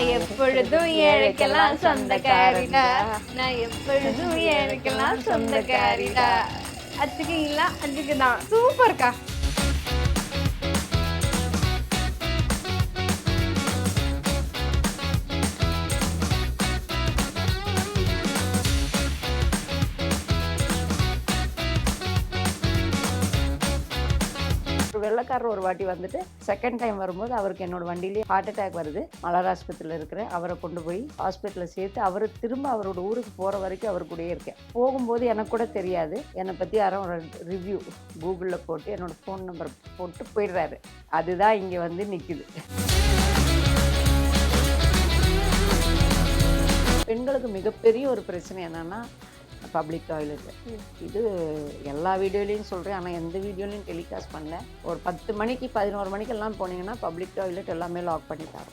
நான் எப்பொழுதும் ஏழைக்கெல்லாம் சொந்தக்காரிடா. நான் எப்பொழுதும் ஏழைக்கெல்லாம் சொந்தக்காரிடா. அதுக்கு இல்ல அதுக்கு தான். சூப்பர்க்கா. ஒரு வெள்ளைக்காரர் ஒரு வாட்டி வந்துட்டு செகண்ட் டைம் வரும்போது அவருக்கு என்னோட வண்டியிலேயே ஹார்ட் அட்டாக் வருது. மலர் ஆஸ்பத்திரியில் இருக்கிற அவரை கொண்டு போய் ஹாஸ்பிட்டலில் சேர்த்து அவர் திரும்ப அவரோட ஊருக்கு போகிற வரைக்கும் அவர் கூடயே இருக்கேன். போகும்போது எனக்கு கூட தெரியாது. என்னை பற்றி யாரும் ஒரு ரிவ்யூ கூகுளில் போட்டு என்னோட ஃபோன் நம்பர் போட்டு போயிடுறாரு. அதுதான் இங்கே வந்து நிற்குது பெண்களுக்கு மிகப்பெரிய ஒரு பிரச்சனை என்னன்னா பப்ளிக் டாய்லெட் இது எல்லா வீடியோலையும் சொல்கிறேன் ஆனால் எந்த வீடியோலையும் டெலிகாஸ்ட் பண்ணல. ஒரு பத்து மணிக்கு பதினோரு மணிக்கெல்லாம் போனீங்கன்னா பப்ளிக் டாய்லெட் எல்லாமே லாக் பண்ணிட்டாங்க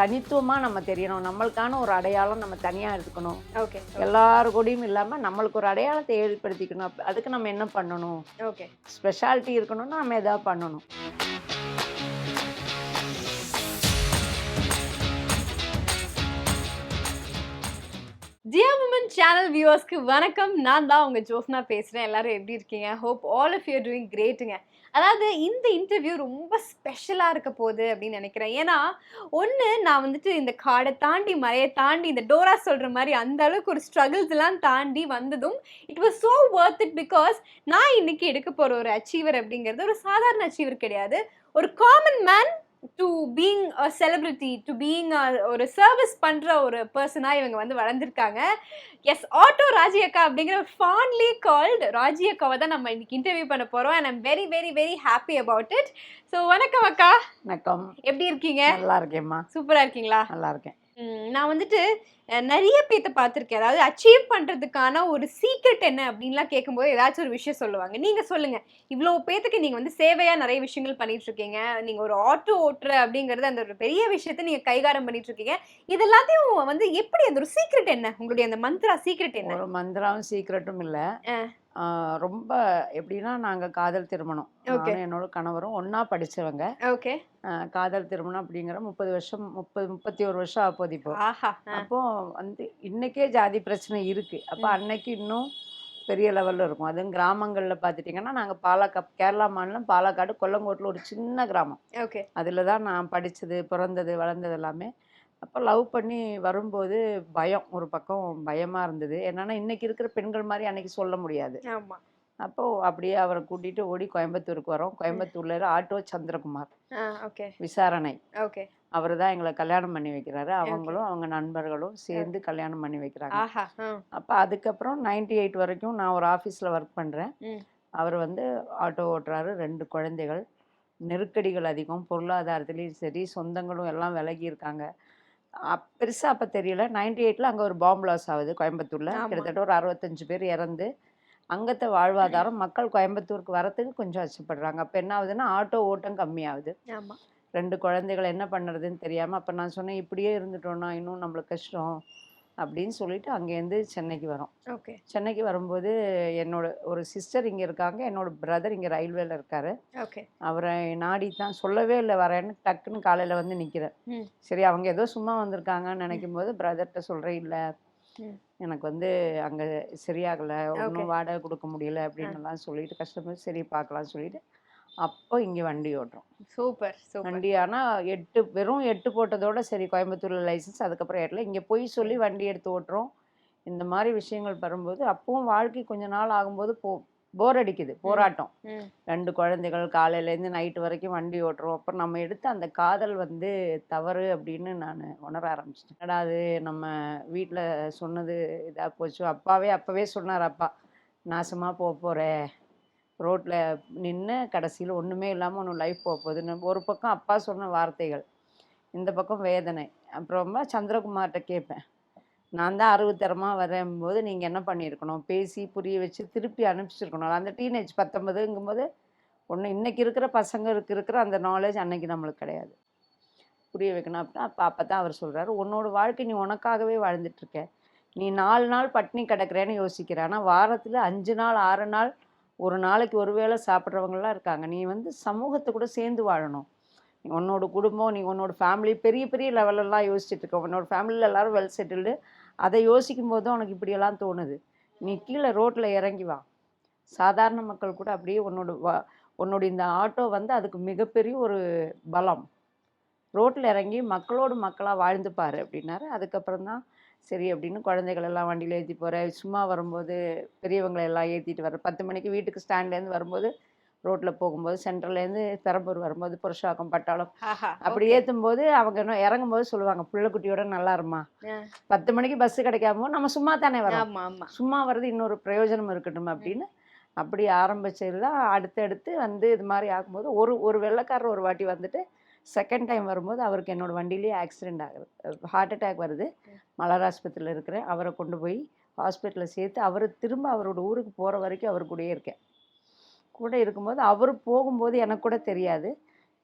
தனித்துவமாக நம்ம தெரியணும். நம்மளுக்கான ஒரு அடையாளம் நம்ம தனியாக எடுத்துக்கணும் ஓகே எல்லாரு கூடயும் இல்லாமல் நம்மளுக்கு ஒரு அடையாளத்தை ஏற்படுத்திக்கணும். அதுக்கு நம்ம என்ன பண்ணணும்? ஓகே ஸ்பெஷாலிட்டி இருக்கணும்னா நம்ம எதாவது பண்ணணும்? ஜியா சேனல் வியூவர்ஸ்க்கு வணக்கம். நான் தான் உங்கள் ஜோஸ்னா பேசுகிறேன் எல்லாரும் எப்படி இருக்கீங்க? Hope all of your doing கிரேட்டுங்க அதாவது இந்த இன்டர்வியூ ரொம்ப ஸ்பெஷலாக இருக்க போகுது அப்படின்னு நினைக்கிறேன். ஏன்னா ஒன்று நான் வந்துட்டு இந்த காடை தாண்டி மறையை தாண்டி இந்த டோரா சொல்கிற மாதிரி அந்த அளவுக்கு ஒரு ஸ்ட்ரகிள்ஸ்லாம் தாண்டி வந்ததும் it was so worth it because நான் இன்னைக்கு எடுக்க போகிற ஒரு அச்சீவர் அப்படிங்கிறது ஒரு சாதாரண அச்சீவர் கிடையாது. ஒரு common man to being a celebrity to being ஒரு சர்வீஸ் பண்ணுற ஒரு பர்சனாக இவங்க வந்து வளர்ந்துருக்காங்க. எஸ் ஆட்டோ ராஜி அக்கா அப்படிங்கிற ஃபான்லி கால்டு ராஜி அக்காவை தான் நம்ம இன்னைக்கு இன்டர்வியூ பண்ண போகிறோம் and I'm very very very happy about it so வணக்கம் அக்கா. வணக்கம். எப்படி இருக்கீங்க? நல்லா இருக்கேம்மா. சூப்பராக இருக்கீங்களா? நல்லா இருக்கேன். நான் வந்துட்டு நிறைய பேத்த பார்த்துருக்கேன். அதாவது அச்சீவ் பண்ணுறதுக்கான ஒரு சீக்ரெட் என்ன அப்படின்லாம் கேட்கும்போது ஏதாச்சும் ஒரு விஷயம் சொல்லுவாங்க. நீங்கள் சொல்லுங்கள் இவ்வளோ பேத்துக்கு நீங்கள் வந்து சேவையாக நிறைய விஷயங்கள் பண்ணிட்டு இருக்கீங்க நீங்கள் ஒரு ஆட்டோ ஓட்டுற அப்படிங்கிறது அந்த ஒரு பெரிய விஷயத்தை நீங்கள் கைகாரம் பண்ணிட்டு இருக்கீங்க இது எல்லாத்தையும் வந்து எப்படி அந்த ஒரு சீக்ரெட் என்ன? உங்களுடைய அந்த மந்த்ரா சீக்ரெட் என்ன? ஒரு மந்திராவும் சீக்கிரட்டும் இல்லை. ரொம்ப எப்படின்னா நாங்கள் காதல் திருமணம். என்னோட கணவரும் ஒன்றா படிச்சவங்க. ஓகே. காதல் திருமணம் அப்படிங்கிற முப்பது வருஷம் முப்பது முப்பத்தி ஒரு வருஷம் ஆப்போது இப்போ. அப்போ வந்து இன்னைக்கே ஜாதி பிரச்சனை இருக்கு. அப்போ. அன்னைக்கு இன்னும் பெரிய லெவலில் இருக்கும். அதுவும் கிராமங்களில் பார்த்துட்டிங்கன்னா நாங்கள் பாலக்காடு கேரளா மாநிலம் பாலக்காடு கொல்லங்கோட்டில் ஒரு சின்ன கிராமம். ஓகே. அதில் தான் நான் படித்தது பிறந்தது வளர்ந்தது எல்லாமே. அப்போ லவ் பண்ணி வரும்போது பயம். ஒரு பக்கம் பயமாக இருந்தது. என்னன்னா இன்னைக்கு இருக்கிற பெண்கள் மாதிரி அன்னைக்கு சொல்ல முடியாது. ஆமாம் அப்போது அப்படியே அவரை கூட்டிகிட்டு ஓடி கோயம்புத்தூருக்கு வரோம். கோயம்புத்தூர்ல ஆட்டோ சந்திரகுமார். ஓகே. விசாரணை. ஓகே. அவர் தான் எங்களை கல்யாணம் பண்ணி வைக்கிறாரு. அவங்களும் அவங்க நண்பர்களும் சேர்ந்து கல்யாணம் பண்ணி வைக்கிறாங்க. அப்போ அதுக்கப்புறம் நைன்டி எயிட் வரைக்கும் நான் ஒரு ஆஃபீஸில் ஒர்க் பண்ணுறேன். அவர் வந்து ஆட்டோ ஓட்டுறாரு. ரெண்டு குழந்தைகள். நெருக்கடிகள் அதிகம். பொருளாதாரத்துலேயும் சரி சொந்தங்களும் எல்லாம் விலகி இருக்காங்க. பெருசாக அப்போ தெரியல. நைன்டி எயிட்டில் அங்கே ஒரு பாம்பு லாஸ் ஆகுது கோயம்புத்தூரில். கிட்டத்தட்ட ஒரு அறுபத்தஞ்சு பேர் இறந்து அங்கத்த வாழ்வாதாரம் மக்கள் கோயம்புத்தூருக்கு வரத்துக்கு கொஞ்சம் அச்சப்படுறாங்க. அப்போ என்ன ஆகுதுன்னா ஆட்டோ ஓட்டம் கம்மியாகுது. ரெண்டு குழந்தைகள் என்ன பண்ணுறதுன்னு தெரியாமல் அப்போ நான் சொன்னேன் இப்படியே இருந்துட்டோம்னா இன்னும் நம்மளுக்கு கஷ்டம். அப்படின்னு சொல்லிட்டு அங்கேருந்து சென்னைக்கு வரோம். ஓகே. சென்னைக்கு வரும்போது என்னோட ஒரு சிஸ்டர் இங்கே இருக்காங்க. என்னோட பிரதர் இங்கே ரயில்வேல இருக்காரு. ஓகே. அவரை நாடி தான் சொல்லவே இல்லை வரேன்னு டக்குன்னு காலையில் வந்து நிற்கிறேன். சரி அவங்க ஏதோ சும்மா வந்திருக்காங்கன்னு நினைக்கும் போது பிரதர்கிட்ட சொல்கிறேன் இல்லை. எனக்கு வந்து அங்கே சரியாகலை. ஒன்றும் வாடகை கொடுக்க முடியல. அப்படின்னு எல்லாம் சொல்லிட்டு கஷ்டப்பட்டு சரி பார்க்கலாம்னு சொல்லிட்டு அப்போ இங்கே வண்டி ஓட்டுறோம். சூப்பர் வண்டி ஆனால் எட்டு வெறும் எட்டு போட்டதோட சரி கோயம்புத்தூரில் லைசன்ஸ் அதுக்கப்புறம் ஏறல. இங்கே போய் சொல்லி வண்டி எடுத்து ஓட்டுறோம். இந்த மாதிரி விஷயங்கள் வரும்போது அப்பவும் வாழ்க்கை கொஞ்ச நாள் ஆகும்போது போ போர் அடிக்குது போராட்டம். ரெண்டு குழந்தைகள் காலையிலேருந்து நைட்டு வரைக்கும் வண்டி ஓட்டுறோம். அப்புறம் நம்ம எடுத்த அந்த காதல் வந்து தவறு அப்படின்னு நான் உணர ஆரம்பிச்சிட்டேன். என்னடா அது? நம்ம வீட்டில் சொன்னது இதாக போச்சு. அப்பாவே அப்போவே சொன்னார் அப்பா நாசமாக போக போகிற ரோட்டில் நின்று கடைசியில் ஒன்றுமே இல்லாமல் ஒன்று லைஃப் போக போகுதுன்னு ஒரு பக்கம் அப்பா சொன்ன வார்த்தைகள் இந்த பக்கம் வேதனை. அப்புறமா சந்திரகுமார்கிட்ட கேட்பேன் நான் தான் அறுபத்தரமாக வரும்போது நீங்கள் என்ன பண்ணியிருக்கணும்? பேசி புரிய வச்சு திருப்பி அனுப்பிச்சிருக்கணும் அந்த டீனேஜ் பத்தொன்பதுங்கும்போது ஒன்று இன்னைக்கு இருக்கிற பசங்களுக்கு இருக்கிற அந்த நாலேஜ் அன்னைக்கு நம்மளுக்கு கிடையாது. புரிய வைக்கணும் அப்படின்னா அப்போ அப்போ தான் அவர் சொல்கிறாரு உன்னோட வாழ்க்கை நீ உனக்காகவே வாழ்ந்துட்டுருக்க நீ நாலு நாள் பட்டினி கிடக்குறேன்னு யோசிக்கிற. ஆனால் வாரத்தில் அஞ்சு நாள் ஆறு நாள் ஒரு நாளைக்கு ஒரு வேளை சாப்பிட்றவங்களாம் இருக்காங்க. நீ வந்து சமூகத்தை கூட சேர்ந்து வாழணும். நீ உன்னோட குடும்பம் நீ உன்னோட ஃபேமிலி பெரிய பெரிய லெவலெல்லாம் யோசிச்சுட்டு இருக்க. உன்னோட ஃபேமிலியில் எல்லாரும் வெல் செட்டில்டு அதை யோசிக்கும் போது உனக்கு இப்படியெல்லாம் தோணுது. நீ கீழே ரோட்டில் இறங்கி வா. சாதாரண மக்கள் கூட அப்படியே உன்னோட வா உன்னோட இந்த ஆட்டோ வந்து அதுக்கு மிகப்பெரிய ஒரு பலம். ரோட்டில் இறங்கி மக்களோடு மக்களாக வாழ்ந்துப்பார் அப்படின்னாரு. அதுக்கப்புறம் தான் சரி அப்படின்னு குழந்தைகள் எல்லாம் வண்டியில் ஏற்றி போகிறேன் சும்மா வரும்போது பெரியவங்களை எல்லாம் ஏற்றிட்டு வர பத்து மணிக்கு வீட்டுக்கு ஸ்டாண்ட்லேருந்து வரும்போது ரோட்டில் போகும்போது சென்ட்ரல்லேருந்து பெரம்பூர் வரும்போது புருஷாக்கம் பட்டாளம் அப்படி. ஏற்றும் போது அவங்க இன்னும் இறங்கும்போது சொல்லுவாங்க பிள்ளைக்குட்டியோட நல்லா இருமா. பத்து மணிக்கு பஸ் கிடைக்காம நம்ம சும்மா தானே வரோம் சும்மா வர்றது இன்னொரு பிரயோஜனம் இருக்கட்டும் அப்படின்னு அப்படி ஆரம்பிச்சது தான் அடுத்தடுத்து வந்து இது மாதிரி ஆகும்போது ஒரு ஒரு வெள்ளைக்காரர் ஒரு வாட்டி வந்துட்டு செகண்ட் டைம் வரும்போது அவருக்கு என்னோட வண்டியிலேயே ஆக்சிடென்ட் ஆகுது. ஹார்ட் அட்டாக் வருது. மலர் ஆஸ்பத்திரியில் இருக்கிறேன். அவரை கொண்டு போய் ஹாஸ்பிட்டலில் சேர்த்து அவர் திரும்ப அவரோட ஊருக்கு போகிற வரைக்கும் அவர் கூடயே இருக்கேன். கூட இருக்கும்போது அவர் போகும்போது எனக்கு கூட தெரியாது.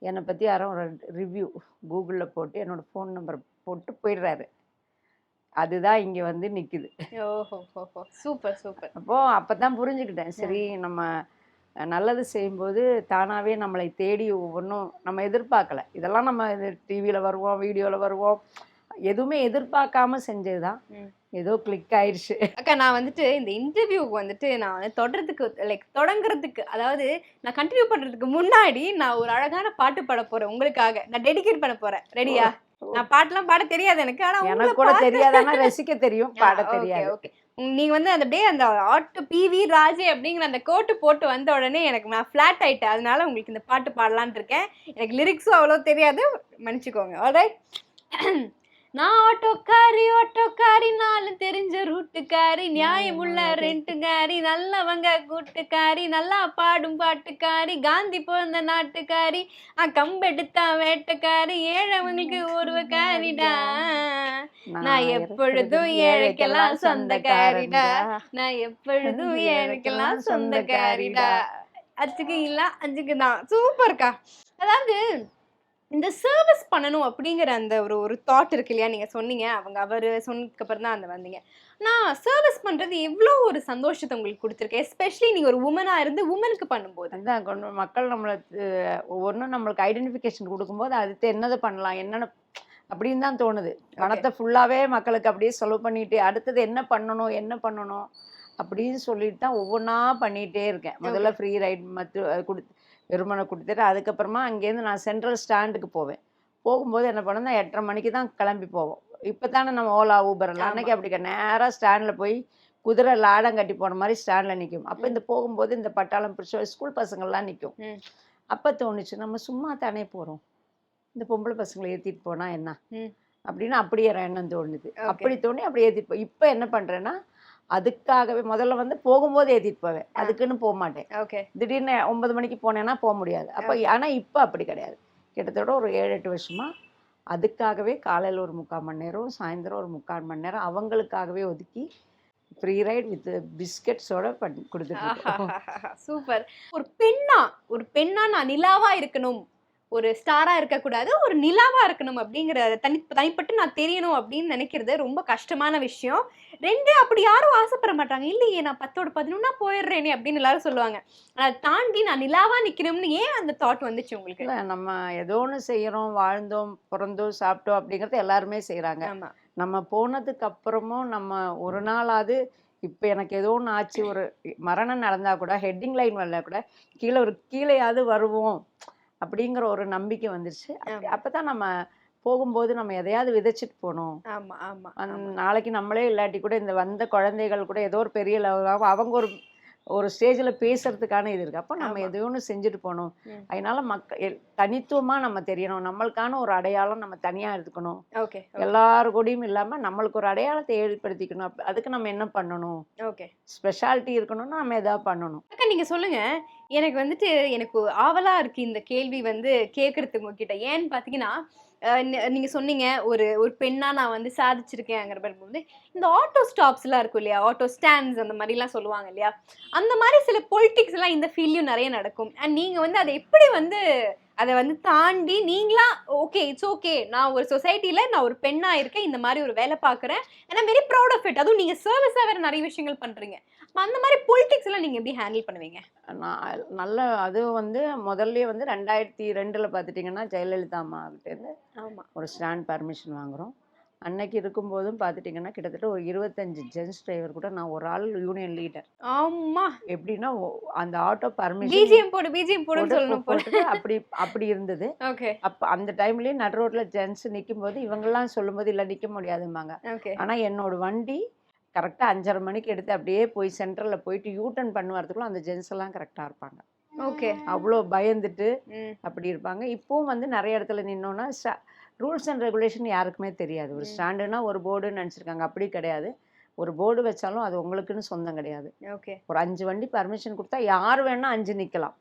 என்னை பற்றி யாரும் ஒரு ரிவ்யூ கூகுளில் போட்டு என்னோடய ஃபோன் நம்பர் போட்டு போயிடுறாரு. அதுதான் இங்கே வந்து நிற்குது ஓஹோ சூப்பர் சூப்பர். அப்போது அப்போ தான் புரிஞ்சுக்கிட்டேன். சரி நம்ம நல்லது செய்யும்போது தானாகவே நம்மளை தேடி ஒவ்வொன்றும் நம்ம எதிர்பார்க்கல. இதெல்லாம் நம்ம டிவியில் வருவோம் வீடியோவில் வருவோம். எதுவுமே எதிர்பார்க்காம செஞ்சது தான். ஏதோ கிளிக் ஆயிடுச்சு அக்கா நான் வந்துட்டு இந்த இன்டர்வியூக்கு வந்துட்டு நான் வந்து தொடர்றதுக்கு லைக் தொடங்குறதுக்கு அதாவது நான் கண்டினியூ பண்றதுக்கு முன்னாடி நான் ஒரு அழகான பாட்டு பாட போறேன் உங்களுக்காக. நான் டெடிகேட் பண்ண போறேன். ரெடியா நான் பாட்டுலாம் பாட தெரியாது எனக்கு ஆனா உங்களை எனக்கு கூட தெரியாது ஆனால் ரசிக்க தெரியும். பாட தெரியாது. okay. நீங்கள் வந்து அந்த அப்படியே அந்த ஆட்டு பிவி ராஜே அப்படிங்கிற அந்த கோட்டு போட்டு வந்த உடனே எனக்கு நான் ஃப்ளாட் ஆகிட்டேன் அதனால உங்களுக்கு இந்த பாட்டு பாடலான்னு இருக்கேன். எனக்கு லிரிக்ஸும் அவ்வளோ தெரியாது. மன்னிச்சுக்கோங்க. ஆல்ரைட் நான் ஆட்டோக்காரி ஆட்டோக்காரி தெரிஞ்ச ரூட்டுக்காரி நியாயமுள்ள ரெண்டுக்காரி நல்லவங்க கூட்டுக்காரி நல்லா பாடும் பாட்டுக்காரி காந்தி பிறந்த நாட்டுக்காரி ஆ கம்பெடுத்தா வேட்டக்காரி ஏழவங்களுக்கு ஒருவக்காரிடா நான் எப்பொழுதும் ஏழைக்கெல்லாம் சொந்தக்காரிடா. நான் எப்பொழுதும் எனக்கெல்லாம் சொந்தக்காரிடா. அச்சுக்கு இல்ல அஞ்சுக்கு தான் சூப்பர்க்கா. அதாவது இந்த சர்வீஸ் பண்ணணும் அப்படிங்கிற அந்த ஒரு ஒரு தாட் இருக்கு இல்லையா? நீங்க சொன்னீங்க. அவங்க அவரு சொன்னதுக்கு அப்புறம் தான் அந்த வந்தீங்க. நான் சர்வீஸ் பண்றது எவ்வளோ ஒரு சந்தோஷத்தை உங்களுக்கு கொடுத்துருக்கு? எஸ்பெஷலி நீங்க ஒரு உமனா இருந்து உமனுக்கு பண்ணும்போது. அதுதான் கொண்டு மக்கள் நம்மளை ஒவ்வொன்றும் நம்மளுக்கு ஐடென்டிஃபிகேஷன் கொடுக்கும்போது அடுத்து என்னது பண்ணலாம் என்னென்ன அப்படின்னு தான் தோணுது. பணத்தை ஃபுல்லாகவே மக்களுக்கு அப்படியே செலவு பண்ணிட்டு அடுத்தது என்ன பண்ணணும் என்ன பண்ணணும் அப்படின்னு சொல்லிட்டு தான் ஒவ்வொன்றா பண்ணிகிட்டே இருக்கேன். முதல்ல ஃப்ரீ ரைட் மற்ற அது கொடு வெறுமனை கொடுத்துட்டு அதுக்கப்புறமா அங்கேருந்து நான் சென்ட்ரல் ஸ்டாண்டுக்கு போவேன். போகும்போது என்ன பண்ணேன்னா எட்டரை மணிக்கு தான் கிளம்பி போவோம். இப்போ தானே நம்ம ஓலா ஊபர். அன்னைக்கு அப்படி நேராக ஸ்டாண்டில் போய் குதிரை லாடம் கட்டி போன மாதிரி ஸ்டாண்டில் நிற்கும் அப்போ இந்த போகும்போது இந்த பட்டாளம் பிடிச்ச ஸ்கூல் பசங்கள்லாம் நிற்கும். அப்போ தோணுச்சு நம்ம சும்மா தானே போகிறோம் இந்த பொம்பளை பசங்களை ஏற்றிட்டு போனால் என்ன. அப்படின்னு அப்படியே எண்ணம் தோணுது. அப்படி தோணி அப்படி ஏற்றிட்டு போ இப்போ என்ன பண்ணுறேன்னா அதுக்காகவே முதல்ல வந்து போகும்போது ஏற்றிட்டு போவேன். அதுக்குன்னு போக மாட்டேன். ஓகே. திடீர்னு ஒன்பது மணிக்கு போனேன்னா போக முடியாது. அப்போ ஆனால் இப்போ அப்படி கிடையாது. கிட்டத்தட்ட ஒரு ஏழு எட்டு வருஷமா அதுக்காகவே காலையில் ஒரு முக்கால் மணி நேரம் சாயந்தரம் ஒரு முக்கால் மணி நேரம் அவங்களுக்காகவே ஒதுக்கி ஃப்ரீ ரைட் வித் பிஸ்கெட்ஸோட பண்ணி கொடுத்துட்டு இருக்கோம். சூப்பர் ஒரு பெண்ணா ஒரு பெண்ணா நான் நிலாவா இருக்கணும் ஒரு ஸ்டாரா இருக்கக்கூடாது ஒரு நிலாவா இருக்கணும் அப்படிங்கிற தனி தனிப்பட்டு நான் தெரியணும் அப்படின்னு நினைக்கிறது ரொம்ப கஷ்டமான விஷயம். ரெண்டு அப்படி யாரும் ஆசைப்பட மாட்டாங்க. இல்லையே நான் பத்தோட பதினொன்னா போயிடுறேனே அப்படின்னு எல்லாரும் சொல்லுவாங்க. அதை தாண்டி நான் நிலாவா நிக்கணும்னு ஏன் அந்த தாட் வந்துச்சு உங்களுக்கு? இல்லை நம்ம ஏதோ ஒன்று செய்கிறோம் வாழ்ந்தோம் பிறந்தோம் சாப்பிட்டோம் அப்படிங்கிறத எல்லாருமே செய்கிறாங்க நம்ம போனதுக்கு அப்புறமும் நம்ம ஒரு நாளாவது இப்போ எனக்கு ஏதோ ஒன்று ஆச்சு ஒரு மரணம் நடந்தால் கூட ஹெட்டிங் லைன் வரல கூட கீழே ஒரு கீழேயாவது வருவோம். அப்படிங்கிற ஒரு நம்பிக்கை வந்துருச்சு ஆமா. அப்போ தான் நம்ம போகும்போது நம்ம எதையாவது விதைச்சிட்டு போகணும் ஆமா ஆமா. நாளைக்கு நம்மளே இல்லாட்டி கூட இந்த வந்த குழந்தைகள் கூட ஏதோ ஒரு பெரிய level- அவங்க ஒரு ஒரு ஸ்டேஜில் பேசுறதுக்கான இது இருக்குது அப்போ நம்ம. எதையோ ஒன்று செஞ்சுட்டு போகணும். அதனால மக்க தனித்துவமாக நம்ம தெரியணும். நம்மளுக்கான ஒரு அடையாளம் நம்ம தனியாக இருக்கணும் ஓகே எல்லாரு கூடயும் இல்லாமல் நம்மளுக்கு ஒரு அடையாளத்தை ஏற்படுத்திக்கணும். அதுக்கு நம்ம என்ன பண்ணணும்? ஓகே ஸ்பெஷாலிட்டி இருக்கணும்னா நம்ம எதாவது பண்ணணும்? அக்கா நீங்க சொல்லுங்க. எனக்கு வந்துட்டு எனக்கு ஆவலா இருக்கு இந்த கேள்வி வந்து கேட்கறதுக்கு உங்ககிட்ட. ஏன்னு பாத்தீங்கன்னா நீங்கள் நீங்க சொன்னீங்க ஒரு ஒரு பெண்ணா நான் வந்து சாதிச்சிருக்கேங்கிற போது இந்த ஆட்டோ ஸ்டாப்ஸ் எல்லாம் இருக்கும் இல்லையா? ஆட்டோ ஸ்டாண்ட்ஸ் அந்த மாதிரி எல்லாம் சொல்லுவாங்க இல்லையா? அந்த மாதிரி சில பொலிட்டிக்ஸ் எல்லாம் இந்த ஃபீல்ட்லயும் நிறைய நடக்கும். அண்ட் நீங்க வந்து அதை எப்படி வந்து அதை வந்து தாண்டி நீங்களா ஓகே இட்ஸ் ஓகே நான் ஒரு சொசைட்டியில் நான் ஒரு பெண்ணா இருக்கேன் இந்த மாதிரி ஒரு வேலை பார்க்குறேன் ஏன்னா வெரி ப்ரௌட் ஆஃப் இட் அதுவும் நீங்க சர்வீஸா வேற நிறைய விஷயங்கள் பண்றீங்க. அந்த மாதிரி பொலிட்டிக்ஸ் எல்லாம் நீங்க எப்படி ஹேண்டில் பண்ணுவீங்க? நான் நல்ல அது வந்து முதல்லயே வந்து ரெண்டாயிரத்தி ரெண்டில் பார்த்துட்டிங்கன்னா ஜெயலலிதா அம்மாகிட்டேருந்து ஆமா. ஒரு ஸ்டாண்ட் பர்மிஷன் வாங்குகிறோம் அன்னைக்கு இருக்கும்போதும் பார்த்துட்டிங்கன்னா கிட்டத்தட்ட ஒரு இருபத்தஞ்சு ஜென்ஸ் டிரைவர் கூட நான் ஒரு ஆள் யூனியன் லீடர் ஆமா எப்படின்னா அந்த ஆட்டோ பர்மிஷன் பிஜிஎம் போடு பிஜிஎம் போடுன்னு சொல்லணும் போட்டுட்டு அப்படி அப்படி இருந்தது. ஓகே அப்போ அந்த டைம்லயே நடு ரோட்ல ஜென்ஸ் நிற்கும் போது இவங்கெல்லாம் சொல்லும்போது இல்லை நிற்க முடியாதும்பாங்க. ஓகே ஆனா என்னோட வண்டி கரெக்டாக அஞ்சரை மணிக்கு எடுத்து அப்படியே போய் சென்டரில் போயிட்டு யூ டர்ன் பண்ண வரதுக்குள்ள அந்த ஜென்ஸ் எல்லாம் கரெக்டாக இருப்பாங்க. ஓகே. அவ்வளோ பயந்துட்டு அப்படி இருப்பாங்க. இப்போவும் வந்து நிறைய இடத்துல நின்னோன்னா ரூல்ஸ் அண்ட் ரெகுலேஷன் யாருக்குமே தெரியாது. ஒரு. ஸ்டாண்டுனா ஒரு போர்டுன்னு நினச்சிருக்காங்க. அப்படி கிடையாது. ஒரு போர்டு வச்சாலும் அது உங்களுக்குன்னு சொந்தம் கிடையாது. ஓகே. ஒரு அஞ்சு வண்டி பர்மிஷன் கொடுத்தா யார் வேணா அஞ்சு நிற்கலாம்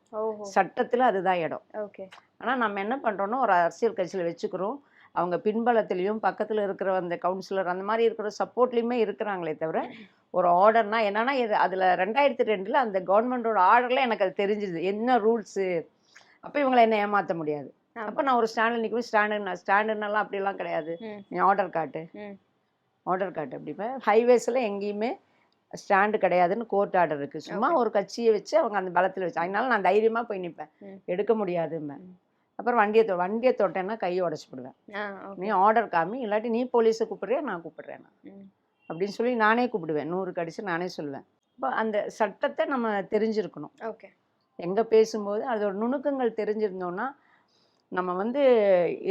சட்டத்தில் அதுதான் இடம். ஓகே. ஆனால் நம்ம என்ன பண்ணுறோன்னா ஒரு அரசியல் கட்சியில் வச்சுக்கிறோம். அவங்க பின்பலத்திலையும் பக்கத்தில் இருக்கிற அந்த கவுன்சிலர் அந்த மாதிரி இருக்கிற சப்போர்ட்லேயுமே இருக்கிறாங்களே தவிர ஒரு ஆர்டர்னா என்னன்னா இது அதில் ரெண்டாயிரத்தி ரெண்டில் அந்த கவர்மெண்டோட ஆர்டரில் எனக்கு அது தெரிஞ்சுது என்ன ரூல்ஸு அப்போ இவங்களை என்ன ஏமாற்ற முடியாது. அப்போ நான் ஒரு ஸ்டாண்டில் நிற்கும் ஸ்டாண்டு ஸ்டாண்டுன்னெல்லாம் அப்படிலாம் கிடையாது. நீ ஆர்டர் காட்டு. ஆர்டர் காட்டு அப்படிப்பேன் ஹைவேஸில் எங்கேயுமே ஸ்டாண்டு கிடையாதுன்னு கோர்ட் ஆர்டர் இருக்குது சும்மா. ஒரு கட்சியை வச்சு அவங்க அந்த பலத்தில் வச்சு அதனால நான் தைரியமாக போய் நிற்பேன். எடுக்க முடியாதும்பேன். அப்புறம் வண்டியை தொ வண்டியை தொட்டேன்னா கையை உடச்சி போடுவேன். ஆ நீ ஆர்டர் காமி இல்லாட்டி நீ போலீஸை கூப்பிடுறியா நான் கூப்பிடுறேன் நான். அப்படின்னு சொல்லி நானே கூப்பிடுவேன். நூறு கடிச்சு நானே சொல்லுவேன். இப்போ அந்த சட்டத்தை நம்ம தெரிஞ்சிருக்கணும். ஓகே எங்கே பேசும்போது அதோட நுணுக்கங்கள் தெரிஞ்சிருந்தோன்னா நம்ம வந்து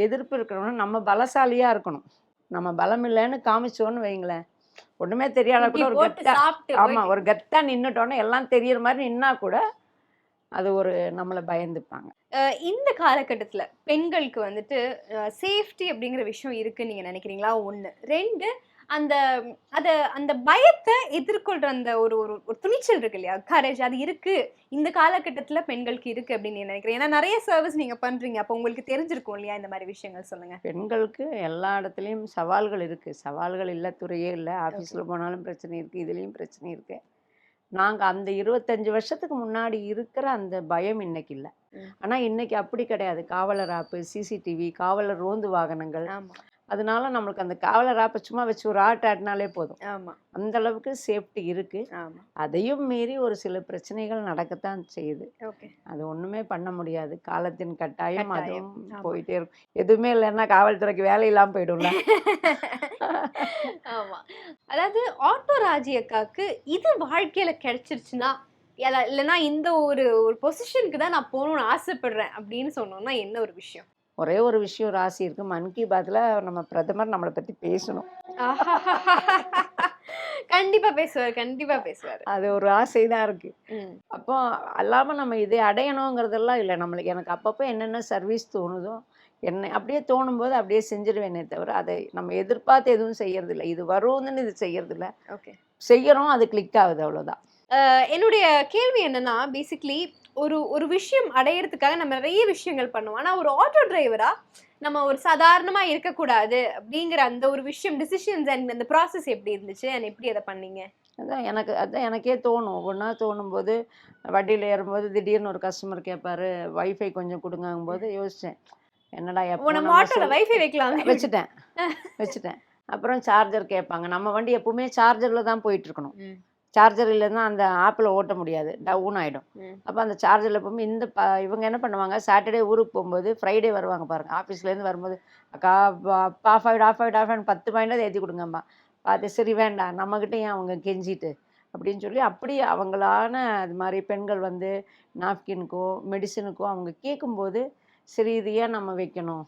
எதிர்ப்பு இருக்கிறோம்னா நம்ம பலசாலியாக இருக்கணும். நம்ம பலம் இல்லைன்னு காமிச்சோன்னு வைங்களேன். ஒன்றுமே தெரியாத கூட ஒரு கத்தா ஆமாம் ஒரு கத்தா நின்றுட்டோன்னா எல்லாம் தெரியிற மாதிரி நின்னா கூட அது ஒரு நம்மளை பயந்துப்பாங்க. இந்த காலகட்டத்துல பெண்களுக்கு வந்துட்டு சேஃப்டி அப்படிங்கிற விஷயம் இருக்குன்னு நீங்க நினைக்கிறீங்களா? ஒண்ணு. ரெண்டு அந்த அத அந்த பயத்தை எதிர்கொள்ற அந்த ஒரு ஒரு ஒரு துணிச்சல் இருக்கு இல்லையா? கரேஜ் அது இருக்கு. இந்த காலகட்டத்துல பெண்களுக்கு இருக்கு அப்படின்னு நினைக்கிறேன் ஏன்னா நிறைய சர்வீஸ் நீங்க பண்றீங்க. அப்போ உங்களுக்கு தெரிஞ்சிருக்கும் இல்லையா? இந்த மாதிரி விஷயங்கள் சொல்லுங்க. பெண்களுக்கு எல்லா இடத்துலையும் சவால்கள் இருக்குது சவால்கள் இல்லை துறையே இல்லை. ஆஃபீஸில் போனாலும் பிரச்சனை இருக்குது இதுலேயும் பிரச்சனை இருக்குது நாங்கள் அந்த இருபத்தஞ்சு வருஷத்துக்கு முன்னாடி இருக்கிற அந்த பயம் இன்னைக்கு இல்லை. ஆனால் இன்னைக்கு அப்படி கிடையாது. காவலர் ஆப்பு சிசிடிவி காவலர் ரோந்து வாகனங்கள் அதனால நம்மளுக்கு அந்த காவலர் ஆப்பை சும்மா வச்சு ஒரு ஆட் ஆடினாலே போதும். ஆமா. அந்த அளவுக்கு சேஃப்டி இருக்குது ஆமா. அதையும் மீறி ஒரு சில பிரச்சனைகள் நடக்கத்தான் செய்யுது. ஓகே. அது ஒண்ணுமே பண்ண முடியாது. காலத்தின் கட்டாயம் அதுவும் ஆமா. போயிட்டே இருக்கும். எதுவுமே இல்லைன்னா காவல்துறைக்கு வேலை இல்லாம போயிடும்ல. ஆமா. அதாவது ஆட்டோ ராஜி அக்காக்கு இது வாழ்க்கையில கிடைச்சிருச்சுன்னா இல்ல- இல்லைன்னா இந்த ஒரு ஒரு பொசிஷனுக்கு தான் நான் போகணும்னு ஆசைப்படுறேன் அப்படின்னு சொன்னோம்னா என்ன ஒரு விஷயம்? ஒரே ஒரு விஷயம் ராசி இருக்கு. மன் கி பாத்ல நம்ம பிரதமர் நம்மளை பத்தி பேசணும். கண்டிப்பா பேசுவாரு கண்டிப்பா பேசுவாரு. அது ஒரு ஆசை தான் இருக்கு அப்போ அல்லாம நம்ம இதை அடையணுங்கிறதெல்லாம் இல்லை. நம்மளுக்கு எனக்கு அப்பப்போ என்னென்ன சர்வீஸ் தோணுதோ என்ன அப்படியே தோணும் போது அப்படியே செஞ்சிருவேனே தவிர அதை நம்ம எதிர்பார்த்து எதுவும் செய்யறதில்ல. இது வரும்னு இது செய்யறதில்ல. ஓகே செய்யறோம் அது கிளிக் ஆகுது அவ்வளவுதான். அஹ் என்னுடைய கேள்வி என்னன்னா பேசிக்லி ஒரு ஒரு விஷயம் அடையறதுக்காக நம்ம நிறைய விஷயங்கள் பண்ணுவோம். ஆனா ஒரு ஆட்டோ டிரைவரா நம்ம ஒரு சாதாரணமா இருக்கக்கூடாது அப்படிங்கிற அந்த ஒரு விஷயம் டிசிஷன்ஸ் அண்ட் அந்த ப்ராசஸ் எப்படி இருந்துச்சு? அண்ட் எப்படி அதை பண்ணீங்க? அதான் எனக்கு அதான் எனக்கே தோணும். ஒவ்வொன்றா தோணும்போது வண்டியில் ஏறும்போது திடீர்னு ஒரு கஸ்டமர் கேட்பாரு வைஃபை கொஞ்சம் கொடுங்கும்போது யோசித்தேன் என்னடா எப்போ நம்ம செல்- வைஃபை வைக்கலாம். வச்சுட்டேன். வச்சுட்டேன். அப்புறம் சார்ஜர் கேட்பாங்க. நம்ம வண்டி எப்பவுமே சார்ஜரில் தான் போயிட்டு இருக்கணும். ம். சார்ஜர் இல்லைன்னா அந்த ஆப்பில் ஓட்ட முடியாது. டவுன் ஆகிடும். அப்போ அந்த சார்ஜரில் எப்பவுமே இந்த ப இவங்க என்ன பண்ணுவாங்க? சாட்டர்டே ஊருக்கு போகும்போது ஃப்ரைடே வருவாங்க பாருங்க. ஆஃபீஸ்லேருந்து வரும்போது அக்கா ஆஃப் ஆகிடு ஆஃப் ஆகிடு ஆஃப் ஆகிடு பத்து பாயிண்டாவது ஏற்றி கொடுங்கம்மா. பார்த்து சரி வேண்டாம். நம்மக்கிட்ட ஏன் அவங்க கெஞ்சிட்டு? அப்படின்னு சொல்லி அப்படி அவங்களான அது மாதிரி பெண்கள் வந்து நாப்கினுக்கோ மெடிசனுக்கோ அவங்க கேட்கும்போது சரி இது ஏன் நம்ம வைக்கணும்.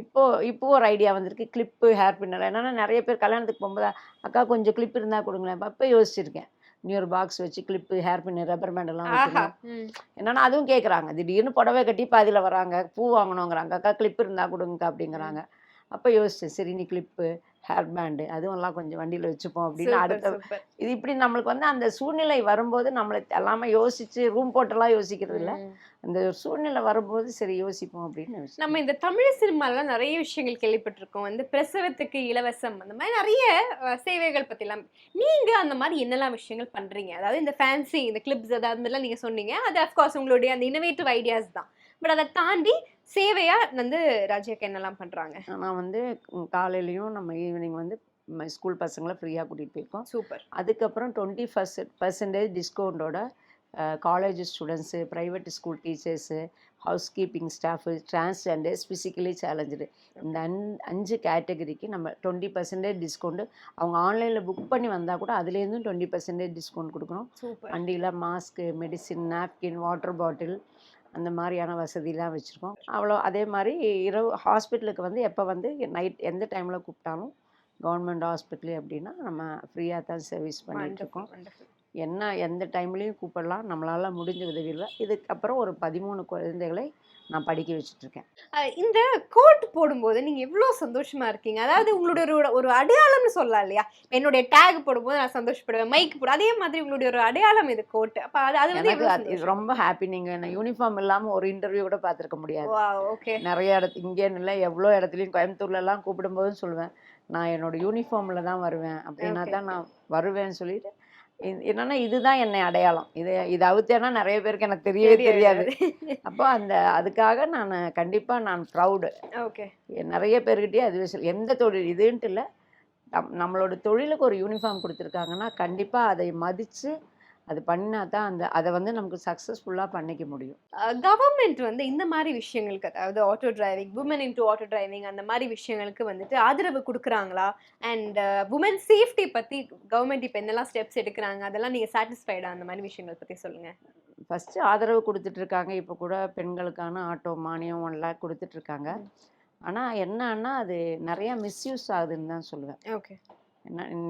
இப்போ இப்போ ஒரு ஐடியா வந்திருக்கு. கிளிப்பு ஹேர் பின்னர் என்னன்னா நிறைய பேர் கல்யாணத்துக்கு போகும்போது அக்கா கொஞ்சம் கிளிப் இருந்தால் கொடுங்களேன். அப்போ யோசிச்சிருக்கேன். நீ ஒரு பாக்ஸ் வச்சு clip hair pin rubber band எல்லாம். என்னன்னா அதுவும் கேட்குறாங்க திடீர்னு புடவை கட்டி பாதியில் வராங்க. பூ வாங்கணுங்கிறாங்க. அக்கா கிளிப் இருந்தால் கொடுங்கக்கா அப்படிங்கிறாங்க. அப்போ யோசிச்சேன் சரி நீ கிளிப்பு ஹேர் பேண்டு அதுவும் எல்லாம் கொஞ்சம் வண்டியில் வச்சுப்போம் அப்படின்னு அடுத்த இது இப்படி நம்மளுக்கு வந்து அந்த சூழ்நிலை வரும்போது நம்மளை எல்லாமே யோசிச்சு ரூம் போட்டெல்லாம் யோசிக்கிறது இல்லை. அந்த சூழ்நிலை வரும்போது சரி யோசிப்போம் அப்படின்னு. நம்ம இந்த தமிழ் சினிமால நிறைய விஷயங்கள் கேள்விப்பட்டிருக்கோம். வந்து பிரசவத்துக்கு இலவசம் அந்த மாதிரி நிறைய சேவைகள் பத்திலாம். நீங்க அந்த மாதிரி என்னெல்லாம் விஷயங்கள் பண்றீங்க? அதாவது இந்த ஃபேன்சி இந்த கிளிப்ஸ் அதாவது மாதிரிலாம் நீங்க சொன்னீங்க. அது அஃப்கோர்ஸ் உங்களுடைய அந்த இனோவேட்டிவ் ஐடியாஸ் தான். பட் அதை தாண்டி சேவையா வந்து ராஜாக்கு என்னெல்லாம் பண்றாங்க? நான் வந்து காலையிலயும் நம்ம ஈவினிங் வந்து ஸ்கூல் பசங்களை ஃப்ரீயாக கூட்டிகிட்டு போயிருக்கோம். சூப்பர். அதுக்கப்புறம் twenty first percentage டிஸ்கவுண்டோட college students private school teachers house keeping staff transgenders physically challenge இந்த அன் அஞ்சு கேட்டகரிக்கு நம்ம டுவெண்ட்டி பர்சன்டேஜ் டிஸ்கவுண்ட் அவங்க ஆன்லைனில் புக் பண்ணி வந்தால் கூட அதுலேருந்தும் டுவெண்ட்டி பர்சன்டேஜ் டிஸ்கவுண்ட் கொடுக்கணும். சூப்பர். வண்டியில் mask medicine napkin water bottle அந்த மாதிரியான வசதிலாம் வச்சுருக்கோம். அவ்வளோ அதே மாதிரி இரவு ஹாஸ்பிட்டலுக்கு வந்து எப்போ வந்து நைட் எந்த டைமில் கூப்பிட்டாலும் கவர்மெண்ட் ஹாஸ்பிட்டலு அப்படின்னா நம்ம ஃப்ரீயாக தான் சர்வீஸ் பண்ணிகிட்ருக்கோம் என்ன எந்த டைம்லேயும் கூப்பிடலாம். நம்மளால் முடிஞ்ச உதவியில். இதுக்கப்புறம் ஒரு பதிமூணு குழந்தைகளை நான் படிக்க வச்சுட்ருக்கேன். இந்த கோட் போடும்போது நீங்க எவ்வளவு சந்தோஷமா இருக்கீங்க? அதாவது உங்களுடைய ஒரு ஒரு அடையாளம்னு சொல்லலாம் இல்லையா? என்னுடைய டேக் போடும்போது நான் சந்தோஷப்படுவேன் மைக் போடு அதே மாதிரி உங்களுடைய ஒரு அடையாளம் இது கோட். அப்ப அது அது வந்து இது ரொம்ப ஹாப்பி நீங்கள் நான் யூனிஃபார்ம் இல்லாமல் ஒரு இன்டர்வியூ கூட பார்த்துருக்க முடியாது. ஓகே நிறைய இடத்து இங்கேன்னு இல்லை எவ்வளோ இடத்துலையும் கோயம்புத்தூர்லலாம் கூப்பிடும்போதும் சொல்லுவேன் நான் என்னோட யூனிஃபார்மில் தான் வருவேன். அப்படின்னா. தான் நான் வருவேன்னு சொல்லிட்டு என்னன்னா இதுதான் என்னை அடையாளம். இது இது அவுத்தேன்னா நிறைய பேருக்கு எனக்கு தெரியவே தெரியாது. அப்போ அந்த அதுக்காக நான் கண்டிப்பாக நான் ப்ரௌடு ஓகே. நிறைய பேர்கிட்டயே அதுவே சொல் எந்த தொழில் இதுன்ட்டு இல்லை. நம் நம்மளோட தொழிலுக்கு ஒரு யூனிஃபார்ம் கொடுத்துருக்காங்கன்னா கண்டிப்பாக அதை மதித்து அது பண்ணா தான் அந்த அதை வந்து நமக்கு சக்ஸஸ்ஃபுல்லாக பண்ணிக்க முடியும். கவர்மெண்ட் வந்து இந்த மாதிரி விஷயங்களுக்கு அதாவது auto driving women into auto driving அந்த மாதிரி விஷயங்களுக்கு வந்துட்டு ஆதரவு கொடுக்குறாங்களா? அண்ட் உமன் சேஃப்டி பத்தி கவர்மெண்ட் இப்போ என்னெல்லாம் ஸ்டெப்ஸ் எடுக்கிறாங்க? அதெல்லாம் நீங்க சாட்டிஸ்ஃபைடா அந்த மாதிரி விஷயங்கள் பத்தி சொல்லுங்க. ஃபஸ்ட்டு ஆதரவு கொடுத்துட்ருக்காங்க இப்போ கூட பெண்களுக்கான ஆட்டோ மானியம் ஒன் லேக் கொடுத்துட்ருக்காங்க ஆனால் என்னன்னா அது நிறையா மிஸ்யூஸ் ஆகுதுன்னு தான் சொல்லுவேன். ஓகே.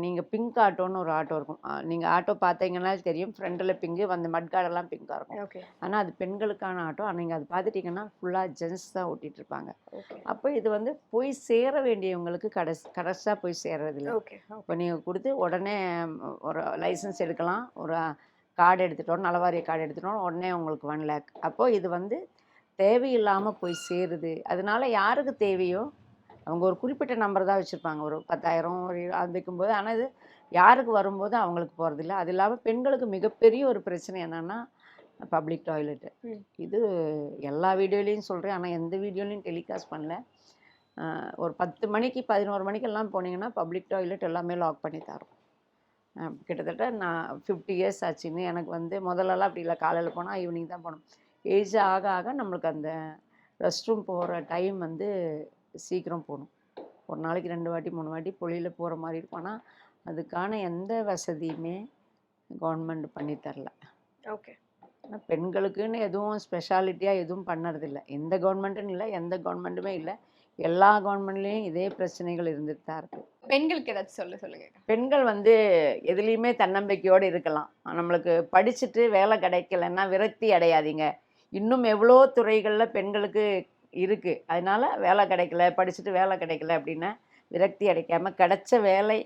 நீங்கள் பிங்க் ஆட்டோன்னு ஒரு ஆட்டோ இருக்கும். நீங்கள் ஆட்டோ பார்த்தீங்கன்னா தெரியும். ஃப்ரண்டில் பிங்கு அந்த மட்காடெல்லாம் பிங்காக இருக்கும். ஆனால் அது பெண்களுக்கான ஆட்டோ நீங்கள் அது பார்த்துட்டிங்கன்னா ஃபுல்லாக ஜென்ஸ் தான் ஓட்டிகிட்டு இருப்பாங்க. அப்போ இது வந்து போய் சேர வேண்டியவங்களுக்கு கடைசி கடைசியாக போய் சேர்றதில்ல இப்போ நீங்கள் கொடுத்து உடனே ஒரு லைசன்ஸ் எடுக்கலாம். ஒரு கார்டு எடுத்துட்டோம் நலவாரிய கார்டு எடுத்துட்டோம் உடனே உங்களுக்கு ஒன் லேக் அப்போது இது வந்து தேவையில்லாமல் போய் சேருது. அதனால யாருக்கு தேவையோ அவங்க ஒரு குறிப்பிட்ட நம்பர் தான் வச்சுருப்பாங்க. ஒரு பத்தாயிரம் ஒரு அது வைக்கும்போது. ஆனால் இது யாருக்கு வரும்போது அவங்களுக்கு போகிறதில்ல அது இல்லாமல் பெண்களுக்கு மிகப்பெரிய ஒரு பிரச்சனை என்னென்னா பப்ளிக் டாய்லெட்டு. இது எல்லா வீடியோலையும் சொல்கிறேன் ஆனால் எந்த வீடியோலையும் டெலிகாஸ்ட் பண்ணல. ஒரு பத்து மணிக்கு பதினோரு மணிக்கெல்லாம் போனீங்கன்னா பப்ளிக் டாய்லெட் எல்லாமே லாக் பண்ணி தரோம். கிட்டத்தட்ட நான் ஃபிஃப்டி இயர்ஸ் ஆச்சுன்னு எனக்கு வந்து முதல்லலாம் அப்படி இல்லை. காலையில் போனால் ஈவினிங் தான் போகணும். ஏஜ் ஆக ஆக நம்மளுக்கு அந்த ரெஸ்ட் ரூம் போகிற டைம் வந்து சீக்கிரம் போகணும். ஒரு நாளைக்கு ரெண்டு வாட்டி மூணு வாட்டி பொழியில் போகிற மாதிரி இருக்கும். ஆனால் அதுக்கான எந்த வசதியுமே கவர்மெண்ட் பண்ணி தரல. ஓகே ஆனால் பெண்களுக்குன்னு எதுவும் ஸ்பெஷாலிட்டியாக எதுவும் பண்ணறதில்ல. எந்த கவர்மெண்ட்டுன்னு இல்லை எந்த கவர்மெண்ட்டுமே இல்லை. எல்லா கவர்மெண்ட்லேயும் இதே பிரச்சனைகள் இருந்துட்டு தான் இருக்குது பெண்களுக்கு ஏதாச்சும் சொல்ல சொல்லுங்க. பெண்கள் வந்து எதுலேயுமே தன்னம்பிக்கையோடு இருக்கலாம். நம்மளுக்கு படிச்சுட்டு வேலை கிடைக்கலன்னா விரக்தி அடையாதீங்க. இன்னும் எவ்வளோ துறைகளில் பெண்களுக்கு இருக்குது அதனால் வேலை கிடைக்கல படிச்சுட்டு வேலை கிடைக்கல அப்படின்னா விரக்தி அடைக்காமல் கிடைச்ச வேலை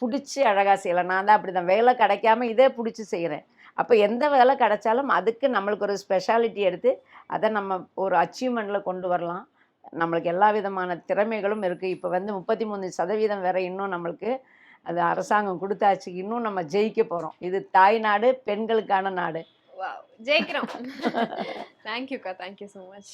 பிடிச்சி அழகாக செய்யலாம். நான் தான் அப்படி தான் வேலை கிடைக்காம இதே பிடிச்சி செய்கிறேன் அப்போ எந்த வேலை கிடைச்சாலும் அதுக்கு நம்மளுக்கு ஒரு ஸ்பெஷாலிட்டி எடுத்து அதை நம்ம ஒரு அச்சீவ்மெண்ட்டில் கொண்டு வரலாம். நம்மளுக்கு எல்லா விதமான திறமைகளும் இருக்குது இப்போ வந்து முப்பத்தி மூணு சதவீதம் வேறு இன்னும் நம்மளுக்கு அது அரசாங்கம் கொடுத்தாச்சு. இன்னும் நம்ம ஜெயிக்க போகிறோம் இது தாய் நாடு பெண்களுக்கான நாடு. ஜெயிக்கிறோம். தேங்க்யூக்கா தேங்க்யூ ஸோ மச்